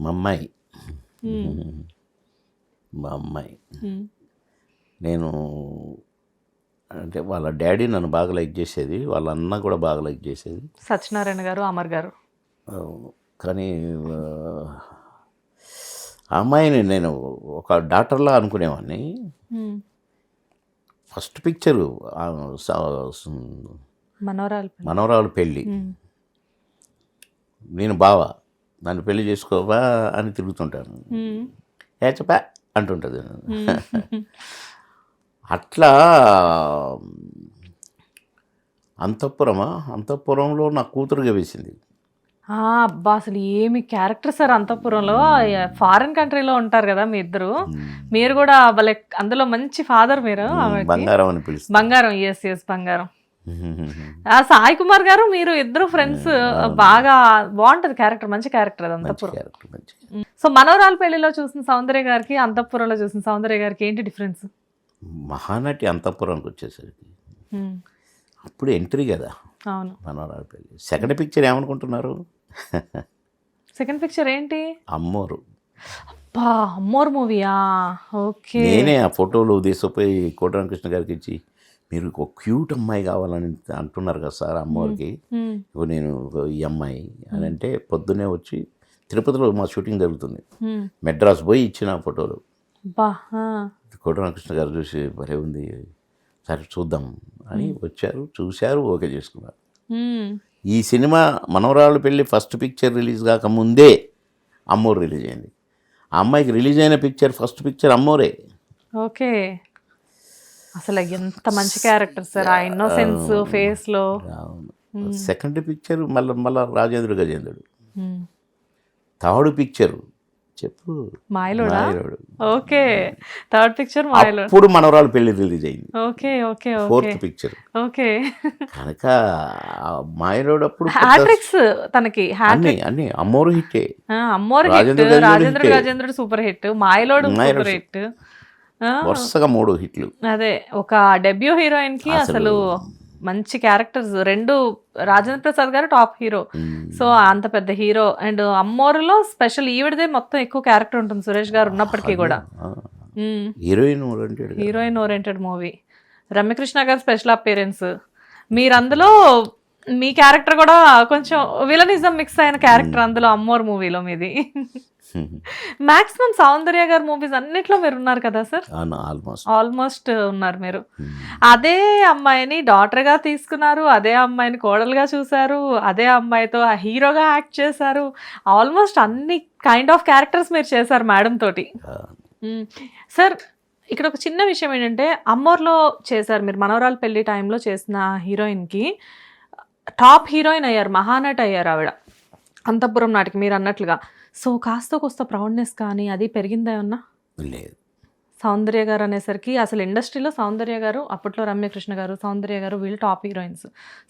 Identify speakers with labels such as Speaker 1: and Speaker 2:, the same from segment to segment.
Speaker 1: మా అమ్మాయి.
Speaker 2: మ్మ్.
Speaker 1: మా అమ్మాయి.
Speaker 2: మ్మ్.
Speaker 1: నేను అంటే వాళ్ళ డాడీ నన్ను బాగా లైక్ చేసేది వాళ్ళ అన్న కూడా బాగా లైక్ చేసేది.
Speaker 2: సత్యనారాయణ గారు అమర్ గారు.
Speaker 1: కానీ అమ్మాయిని నేను ఒక డాక్టర్లా అనుకునేవాడిని. ఫస్ట్ పిక్చరు
Speaker 2: మనోరాలు
Speaker 1: మనవరాలు పెళ్ళి. నేను బావ. నన్ను పెళ్ళి చేసుకోవా అని తిరుగుతుంటాను.
Speaker 2: మ్మ్.
Speaker 1: ఏ చెప్పా? అంటుంటుంది. అట్లా అంతఃపురమా? అంతఃపురంలో నా కూతురుగా వేసింది.
Speaker 2: అబ్బా అసలు ఏమి క్యారెక్టర్ సార్ అంతఃపురంలో? ఫారిన్ కంట్రీలో ఉంటారు కదా మీ ఇద్దరు. మీరు కూడా వాళ్ళ అందులో మంచి ఫాదర్ మీరు.
Speaker 1: బంగారం అని పిలుస్తుంది
Speaker 2: బంగారం ఎస్ ఎస్ బంగారం. సాయి కుమార్ గారు మీరు ఇద్దరు ఫ్రెండ్స్ బాగా బాగుంటది క్యారెక్టర్ మంచి క్యారెక్టర్ అది అంతఃపురం. సో మనోరాల పెళ్ళిలో చూసిన సౌందర్య గారికి అంతఃపురంలో చూసిన సౌందర్య గారికి ఏంటి డిఫరెన్స్
Speaker 1: మహానటి అంతఃపురానికి వచ్చేసరికి అప్పుడు ఎంట్రీ కదా
Speaker 2: అవును.
Speaker 1: మనవరాలు పెళ్ళి సెకండ్ పిక్చర్ ఏమనుకుంటున్నారు?
Speaker 2: సెకండ్ పిక్చర్ ఏంటి?
Speaker 1: అమ్మోరు.
Speaker 2: అబ్బా అమ్మోర్ మూవీయా ఓకే.
Speaker 1: నేనే ఆ ఫోటోలు తీసుకుపోయి కోటరామకృష్ణ గారికి ఇచ్చి మీరు ఒక క్యూట్ అమ్మాయి కావాలని అంటున్నారు కదా సార్ అమ్మోరికి ఇప్పుడు నేను ఈ అమ్మాయి అని అంటే పొద్దున్నే వచ్చి తిరుపతిలో మా షూటింగ్ జరుగుతుంది. మెడ్రాస్ పోయి ఇచ్చిన ఫోటోలు. కోటరామకృష్ణ గారు చూసి భలే ఉంది. సరే చూద్దాం అని వచ్చారు చూశారు ఓకే చేసుకున్నారు. ఈ సినిమా మనవరాలు పెళ్ళి ఫస్ట్ పిక్చర్ రిలీజ్ కాక ముందే అమ్మోరు రిలీజ్ అయింది. ఆ అమ్మాయికి రిలీజ్ అయిన పిక్చర్ ఫస్ట్ పిక్చర్ అమ్మోరే.
Speaker 2: ఓకే. అసలు ఎంత మంచి క్యారెక్టర్ సార్. ఆ ఇన్నోసెన్స్ ఫేస్లో.
Speaker 1: సెకండ్ పిక్చర్ మళ్ళీ మళ్ళీ రాజేంద్ర గజేంద్రుడు. థర్డ్ పిక్చర్ చెప్పు.
Speaker 2: మాయలోడా? ఓకే. థర్డ్ పిక్చర్ మాయలో
Speaker 1: అప్పుడు మనవరాలు పెళ్ళి రిలీజ్ అయింది.
Speaker 2: Okay okay okay.
Speaker 1: Fourth picture
Speaker 2: okay.
Speaker 1: కనుక మాయలోడు అప్పుడు
Speaker 2: హ్యాట్రిక్స్ తనకి.
Speaker 1: అన్ని అన్ని. అమ్మోరు హిట్టే.
Speaker 2: Ammoru hit.
Speaker 1: Rajendra Gajendrudu
Speaker 2: Rajendra
Speaker 1: hit.
Speaker 2: Gajendrudu super hit Mayalodu super hit
Speaker 1: వరుసగా మూడు హిట్లు.
Speaker 2: అదే ఒక డెబ్యూ హీరోయిన్కి అసలు మంచి క్యారెక్టర్స్ రెండు రాజేంద్ర ప్రసాద్ గారు టాప్ హీరో. సో అంత పెద్ద హీరో. అండ్ అమ్మోరులో స్పెషల్ ఈవిడదే మొత్తం ఎక్కువ క్యారెక్టర్ ఉంటుంది సురేష్ గారు ఉన్నప్పటికీ కూడా.
Speaker 1: హీరోయిన్ అంటే
Speaker 2: హీరోయిన్ ఓరియంటెడ్ మూవీ. రమ్యకృష్ణ గారి స్పెషల్ అపీరెన్స్ మీరు అందులో మీ క్యారెక్టర్ కూడా కొంచెం విలనిజం మిక్స్ అయిన క్యారెక్టర్ అందులో అమ్మోర్ మూవీలో మీది. మాక్సిమం సౌందర్య గారి మూవీస్ అన్నిట్లో మీరు ఉన్నారు కదా సార్
Speaker 1: ఆల్మోస్ట్.
Speaker 2: ఆల్మోస్ట్ ఉన్నారు మీరు. అదే అమ్మాయిని daughter గా తీసుకున్నారు అదే అమ్మాయిని కోడలుగా చూశారు అదే అమ్మాయితో ఆ హీరోగా యాక్ట్ చేశారు. ఆల్మోస్ట్ అన్ని కైండ్ ఆఫ్ క్యారెక్టర్స్ మీరు చేశారు మేడం తోటి. సార్ ఇక్కడ ఒక చిన్న విషయం ఏంటంటే అమ్మోర్లో చేశారు మీరు మనవరాలు పెళ్ళి టైంలో చేసిన హీరోయిన్కి టాప్ హీరోయిన్ అయ్యారు మహానటి అయ్యారు ఆవిడ. అంతఃపురం నాటికి మీరు అన్నట్లుగా. సో కాస్త కొస్త ప్రౌడ్నెస్ కానీ అది పెరిగిందా ఏమన్నా?
Speaker 1: లేదు.
Speaker 2: సౌందర్య గారు అనేసరికి అసలు ఇండస్ట్రీలో సౌందర్య గారు అప్పట్లో రమ్యకృష్ణ గారు సౌందర్య గారు వీళ్ళు టాప్ హీరోయిన్స్.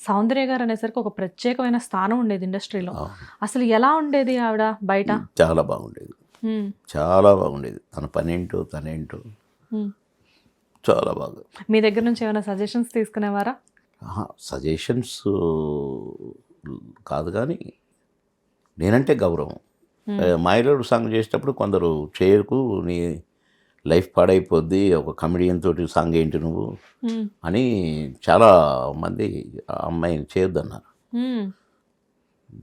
Speaker 2: సౌందర్య గారు అనేసరికి ఒక ప్రత్యేకమైన స్థానం ఉండేది ఇండస్ట్రీలో. అసలు ఎలా ఉండేది ఆవిడ బయట?
Speaker 1: చాలా బాగుండేది. చాలా బాగుండేది. తన పనేంటో తనేంటో. చాలా బాగా.
Speaker 2: మీ దగ్గర నుంచి ఏమైనా సజెషన్స్ తీసుకునేవారా?
Speaker 1: సజెషన్స్ కాదు కానీ నేనంటే గౌరవం. మాయలోడు సాంగ్ చేసేటప్పుడు కొందరు చేయకు నీ లైఫ్ పాడైపోద్ది ఒక కమెడియన్ తోటి సాంగ్ ఏంటి నువ్వు?
Speaker 2: మ్మ్.
Speaker 1: అని చాలా మంది అమ్మాయిని చేయొద్దన్నారు.
Speaker 2: మ్మ్.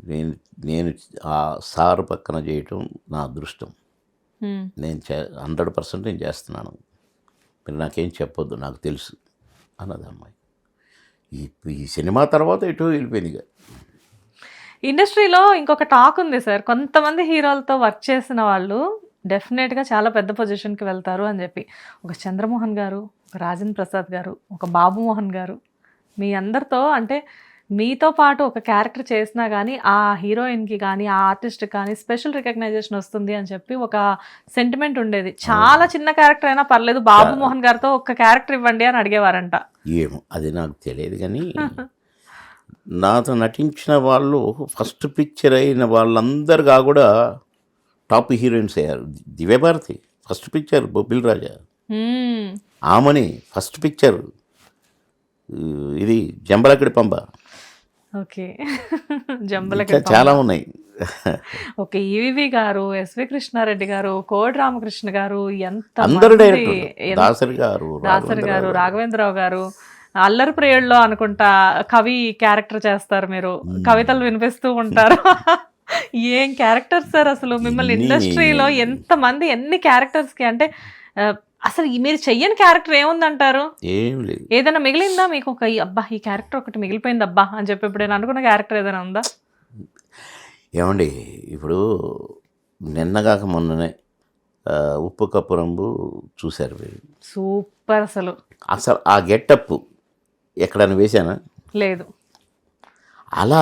Speaker 1: నేను నేను ఆ సార్ పక్కన చేయటం నా అదృష్టం. నేను చే హండ్రెడ్ పర్సెంట్ నేను చేస్తున్నాను. మీరు నాకేం చెప్పొద్దు నాకు తెలుసు అన్నది అమ్మాయి. ఈ ఈ సినిమా తర్వాత ఎటో వెళ్ళిపోయింది
Speaker 2: ఇండస్ట్రీలో ఇంకొక టాక్ ఉంది సార్. కొంతమంది హీరోలతో వర్క్ చేసిన వాళ్ళు డెఫినెట్గా చాలా పెద్ద పొజిషన్కి వెళ్తారు అని చెప్పి. ఒక చంద్రమోహన్ గారు ఒక రాజేంద్ర ప్రసాద్ గారు ఒక బాబు మోహన్ గారు మీ అందరితో అంటే మీతో పాటు ఒక క్యారెక్టర్ చేసినా కానీ ఆ హీరోయిన్కి కానీ ఆ ఆర్టిస్ట్కి కానీ స్పెషల్ రికగ్నైజేషన్ వస్తుంది అని చెప్పి ఒక సెంటిమెంట్ ఉండేది. చాలా చిన్న క్యారెక్టర్ అయినా పర్లేదు బాబు మోహన్ గారితో ఒక క్యారెక్టర్ ఇవ్వండి అని అడిగేవారంట.
Speaker 1: ఏమో అది నాకు తెలియదు కానీ నాతో నటించిన వాళ్ళు ఫస్ట్ పిక్చర్ అయిన వాళ్ళందరిగా కూడా టాప్ హీరోయిన్స్ అయ్యారు. Divyabharati first picture Bobbili Raja. Aamani first picture ఇది జంబలకడి పంబ.
Speaker 2: ఓకే. జంబల
Speaker 1: ఇంకా చాలా ఉన్నాయి.
Speaker 2: ఓకే ఈవి గారు ఎస్వి కృష్ణారెడ్డి గారు కోడి రామకృష్ణ గారు ఎంత
Speaker 1: అందరు దాసరి గారు
Speaker 2: దాసరి గారు.
Speaker 1: రాఘవేంద్రరావు
Speaker 2: గారు. అల్లరి ప్రియుల్లో అనుకుంటా కవి క్యారెక్టర్ చేస్తారు మీరు. కవితలు వినిపిస్తూ ఉంటారు. ఏం క్యారెక్టర్ సార్ అసలు? మిమ్మల్ని ఇండస్ట్రీలో ఎంత మంది ఎన్ని క్యారెక్టర్స్కి అంటే అసలు మీరు చెయ్యని క్యారెక్టర్ ఏముందంటారు?
Speaker 1: ఏం లేదు.
Speaker 2: ఏదైనా మిగిలిందా మీకు? ఒక అబ్బా ఈ క్యారెక్టర్ ఒకటి మిగిలిపోయింది అబ్బా అని చెప్పి ఇప్పుడు నేను అనుకున్న క్యారెక్టర్ ఏదైనా ఉందా?
Speaker 1: ఏమండి ఇప్పుడు నిన్నగాక మొన్ననే ఉప్పు కప్పు రంబు చూశారు మీరు.
Speaker 2: సూపర్ అసలు.
Speaker 1: అసలు ఆ గెటప్ ఎక్కడైనా వేశానా?
Speaker 2: లేదు.
Speaker 1: అలా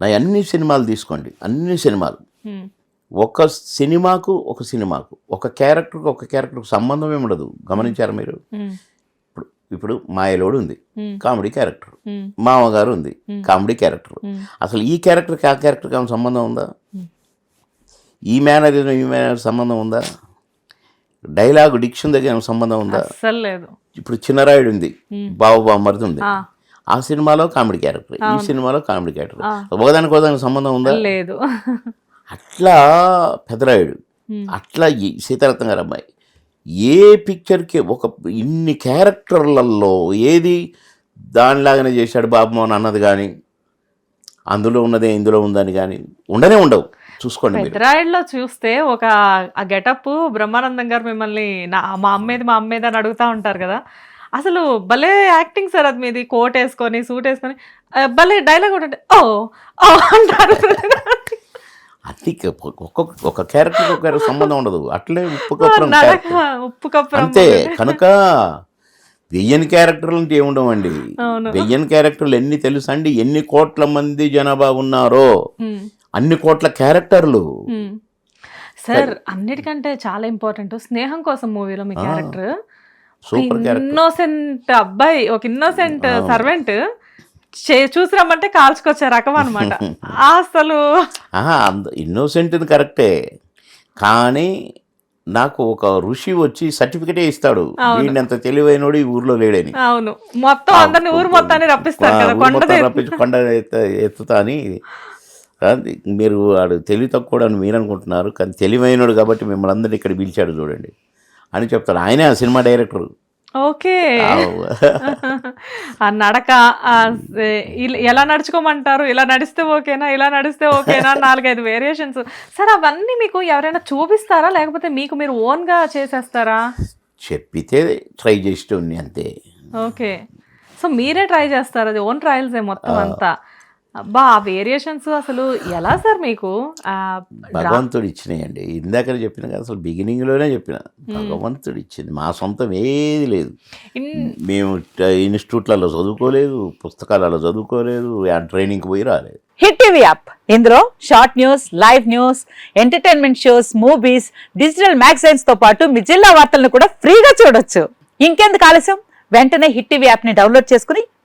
Speaker 1: నా అన్ని సినిమాలు తీసుకోండి. అన్ని సినిమాలు. ఒక సినిమాకు ఒక సినిమాకు ఒక క్యారెక్టర్కి ఒక క్యారెక్టర్కి సంబంధం ఏమి ఉండదు. గమనించారు మీరు? ఇప్పుడు ఇప్పుడు మాయలోడు ఉంది. Comedy character. మామగారు ఉంది. Comedy character. అసలు ఈ క్యారెక్టర్కి ఆ క్యారెక్టర్కి ఏమైనా సంబంధం ఉందా. ఈ మేనరిజం ఈ మేనర్ సంబంధం ఉందా? డైలాగ్ డిక్షన్ దగ్గర ఏమైనా సంబంధం ఉందా?
Speaker 2: అస్సలు లేదు.
Speaker 1: ఇప్పుడు చిన్నరాయుడు ఉంది. బాబు బామ్మర్ది ఉంది.
Speaker 2: ఆ,
Speaker 1: సినిమాలో కామెడీ క్యారెక్టర్. ఈ. సినిమాలో కామెడీ క్యారెక్టర్. ఒకదానికి ఒకదానికి సంబంధం ఉందా?
Speaker 2: లేదు.
Speaker 1: అట్లా పెదరాయుడు అట్లా ఈ సీతారత్న గారు అమ్మాయి. ఏ పిక్చర్కి ఒక ఇన్ని క్యారెక్టర్లలో ఏది దానిలాగానే చేశాడు బాబు మోహన్ అన్నది కానీ అందులో ఉన్నదే ఇందులో ఉందని కానీ ఉండనే ఉండవు. చూసుకోండి మీరు.
Speaker 2: పెద్దరాయుడులో చూస్తే ఒక ఆ గెటప్ బ్రహ్మానందం గారు మిమ్మల్ని నా మా అమ్మేది మా అమ్మేది అని అడుగుతా ఉంటారు కదా. అసలు భలే యాక్టింగ్ సార్ అది మీది. కోట్ వేసుకొని సూట్ వేసుకొని. భలే డైలాగ్ ఒకటి ఓ ఓ అంటారు.
Speaker 1: అన్ని ఒక్కొక్క ఒక క్యారెక్టర్కి ఒక సంబంధం ఉండదు. అట్లే ఉప్పు కప్పురం character.
Speaker 2: ఉప్పు కప్పు
Speaker 1: అంతే కనుక వెయ్యని క్యారెక్టర్లు అంటే ఏముండవండి? వెయ్యని క్యారెక్టర్లు ఎన్ని తెలుసా అండి ఎన్ని కోట్ల మంది జనాభా ఉన్నారో? అన్ని కోట్ల క్యారెక్టర్లు.
Speaker 2: సార్ అన్నిటికంటే చాలా ఇంపార్టెంట్ స్నేహం కోసం మూవీలో మీ క్యారెక్టర్. ఇన్నోసెంట్ అబ్బాయి ఒక ఇన్నోసెంట్. సర్వెంట్ చూసి రమ్మంటే కాల్చుకొచ్చే రకం అనమాట అసలు
Speaker 1: ఇన్నోసెంట్ కరెక్టే. కానీ నాకు ఒక ఋషి వచ్చి సర్టిఫికెటే ఇస్తాడు. వీడినంత తెలివైనోడు ఈ ఊర్లో లేడని.
Speaker 2: అవును. మొత్తం అందరిని ఊరు మొత్తాన్ని
Speaker 1: ఊరు
Speaker 2: కొండ
Speaker 1: ఎత్తుతా అని మీరు వాడు తెలివి తక్కువ అని మీరు అనుకుంటున్నారు కానీ తెలివైనడు కాబట్టి మిమ్మల్ని అందరినీ ఇక్కడ పిలిచాడు చూడండి అని చెప్తాడు ఆయనే ఆ సినిమా డైరెక్టర్.
Speaker 2: ఓకే. ఆ నడక ఎలా నడుచుకోమంటారు? ఇలా నడిస్తే ఓకేనా? ఇలా నడిస్తే ఓకేనా? నాలుగైదు వేరియేషన్స్. సార్ అవన్నీ మీకు ఎవరైనా చూపిస్తారా? లేకపోతే మీకు మీరు ఓన్గా చేసేస్తారా?
Speaker 1: చెప్పితే ట్రై చేసేటోని అంతే.
Speaker 2: ఓకే. సో మీరే ట్రై చేస్తారు అది ఓన్ ట్రయల్స్ మొత్తం అంతా. అబ్బా ఆ వేరియేషన్స్ అసలు ఎలా సార్ మీకు?
Speaker 1: భగవంతుడు ఇచ్చినాయండి. ఇందాక చెప్పిన కదా అసలు బిగినింగ్లోనే చెప్పిన. భగవంతుడు ఇచ్చింది. మా సొంతం ఏది లేదు. మేము ఇన్స్టిట్యూట్లలో చదువుకోలేదు పుస్తకాలలో చదువుకోలేదు ఆ ట్రైనింగ్కి పోయి రాలేదు.
Speaker 3: హిట్ టీవీ యాప్ ఇందులో short news live news entertainment shows movies digital మ్యాగజైన్స్తో పాటు మీ జిల్లా వార్తలను కూడా ఫ్రీగా చూడొచ్చు. ఇంకెందుకు ఆలస్యం? వెంటనే హిట్ టీవీ యాప్ని డౌన్లోడ్ చేసుకుని